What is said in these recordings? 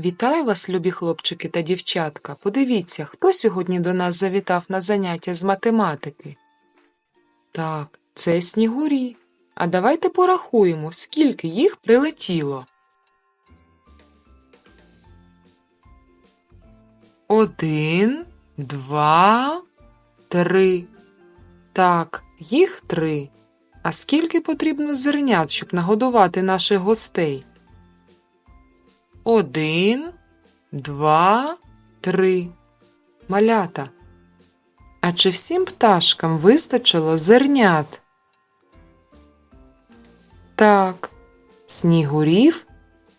Вітаю вас, любі хлопчики та дівчатка. Подивіться, хто сьогодні до нас завітав на заняття з математики. Так, це снігурі. А давайте порахуємо, скільки їх прилетіло. Один, два, три. Так, їх три. А скільки потрібно зернят, щоб нагодувати наших гостей? Один, два, три. Малята. А чи всім пташкам вистачило зернят? Так, снігурів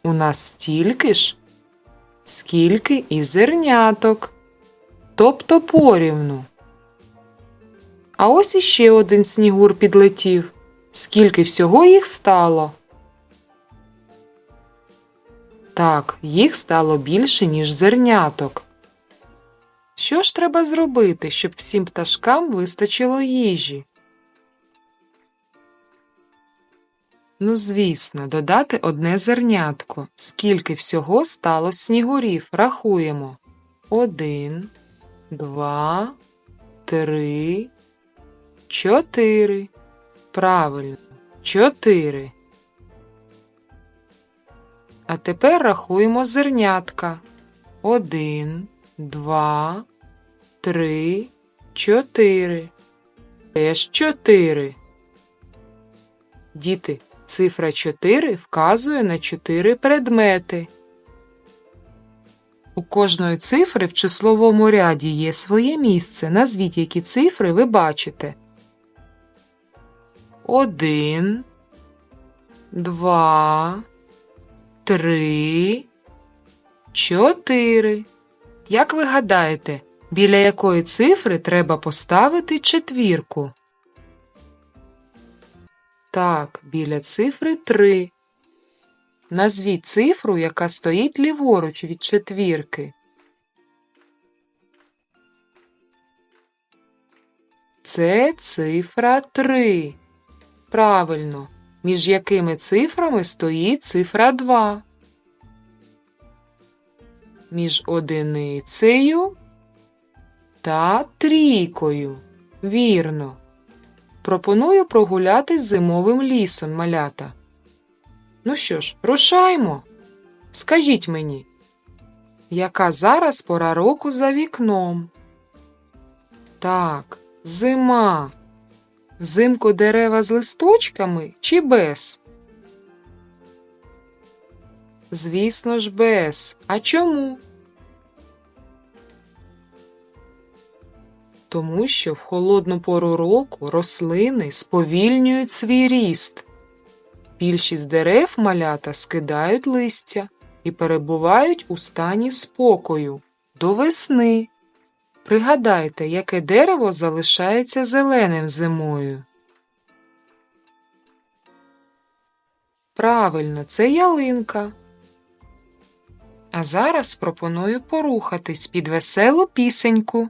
у нас стільки ж, скільки і зерняток, тобто порівну. А ось іще один снігур підлетів. Скільки всього їх стало? Так, їх стало більше, ніж зерняток. Що ж треба зробити, щоб всім пташкам вистачило їжі? Ну, звісно, додати одне зернятко. Скільки всього стало снігурів? Рахуємо. Один, два, три, чотири. Правильно, чотири. А тепер рахуємо зернятка. Один, два, три, чотири. Теж чотири. Діти, цифра 4 вказує на 4 предмети. У кожної цифри в числовому ряді є своє місце. Назвіть, які цифри ви бачите. Один, два, три, чотири. Як ви гадаєте, біля якої цифри треба поставити четвірку? Так, біля цифри 3. Назвіть цифру, яка стоїть ліворуч від четвірки. Це цифра 3. Правильно. Між якими цифрами стоїть цифра 2? Між одиницею та трійкою. Вірно. Пропоную прогулятись зимовим лісом, малята. Ну що ж, рушаймо. Скажіть мені, яка зараз пора року за вікном? Так, зима. Взимку дерева з листочками чи без? Звісно ж, без. А чому? Тому що в холодну пору року рослини сповільнюють свій ріст. Більшість дерев малята скидають листя і перебувають у стані спокою до весни. Пригадайте, яке дерево залишається зеленим зимою. Правильно, це ялинка. А зараз пропоную порухатись під веселу пісеньку.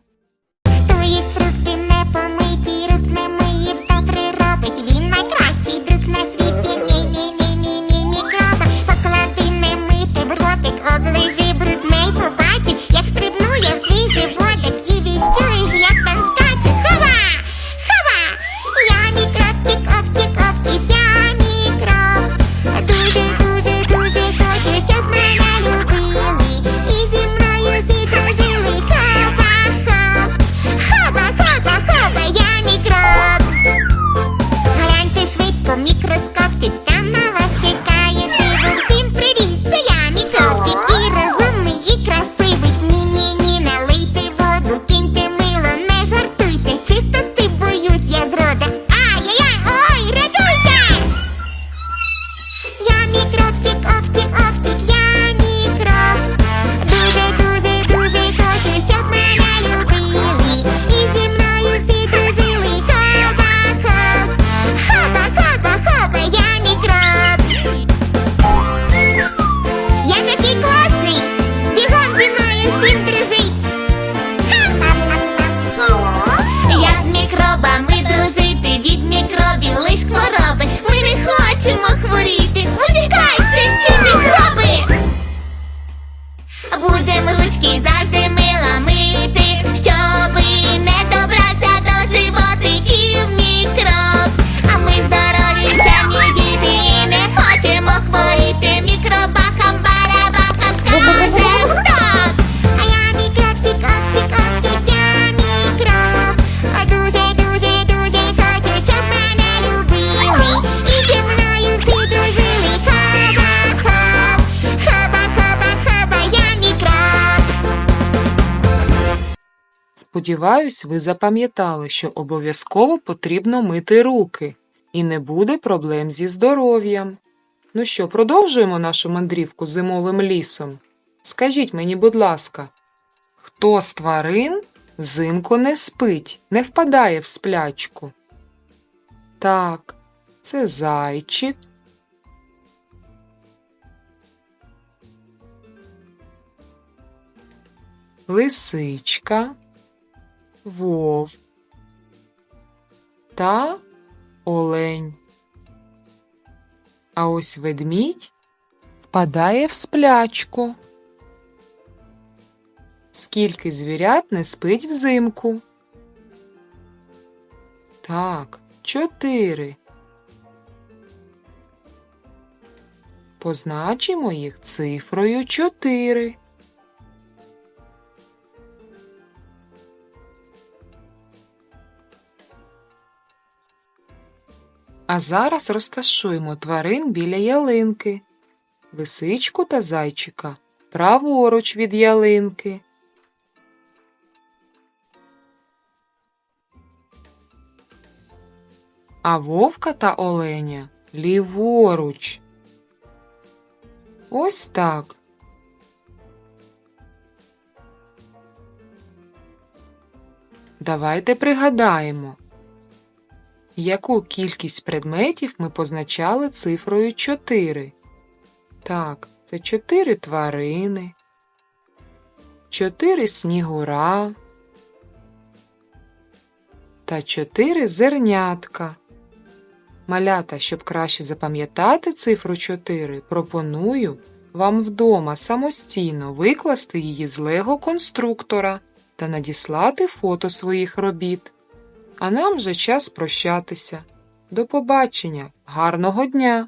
Будем ручки Сподіваюсь, ви запам'ятали, що обов'язково потрібно мити руки, і не буде проблем зі здоров'ям. Ну що, продовжуємо нашу мандрівку зимовим лісом? Скажіть мені, будь ласка, хто з тварин взимку не спить, не впадає в сплячку? Так, це зайчик. Лисичка вовк та олень. А ось ведмідь впадає в сплячку. Скільки звірят не спить взимку? Так, чотири. Позначимо їх цифрою чотири. А зараз розташуємо тварин біля ялинки, лисичку та зайчика праворуч від ялинки. А вовка та оленя ліворуч. Ось так. Давайте пригадаємо, яку кількість предметів ми позначали цифрою 4? Так, це 4 тварини, 4 снігура та 4 зернятка. Малята, щоб краще запам'ятати цифру 4, пропоную вам вдома самостійно викласти її з лего конструктора та надіслати фото своїх робіт. А нам вже час прощатися. До побачення, гарного дня!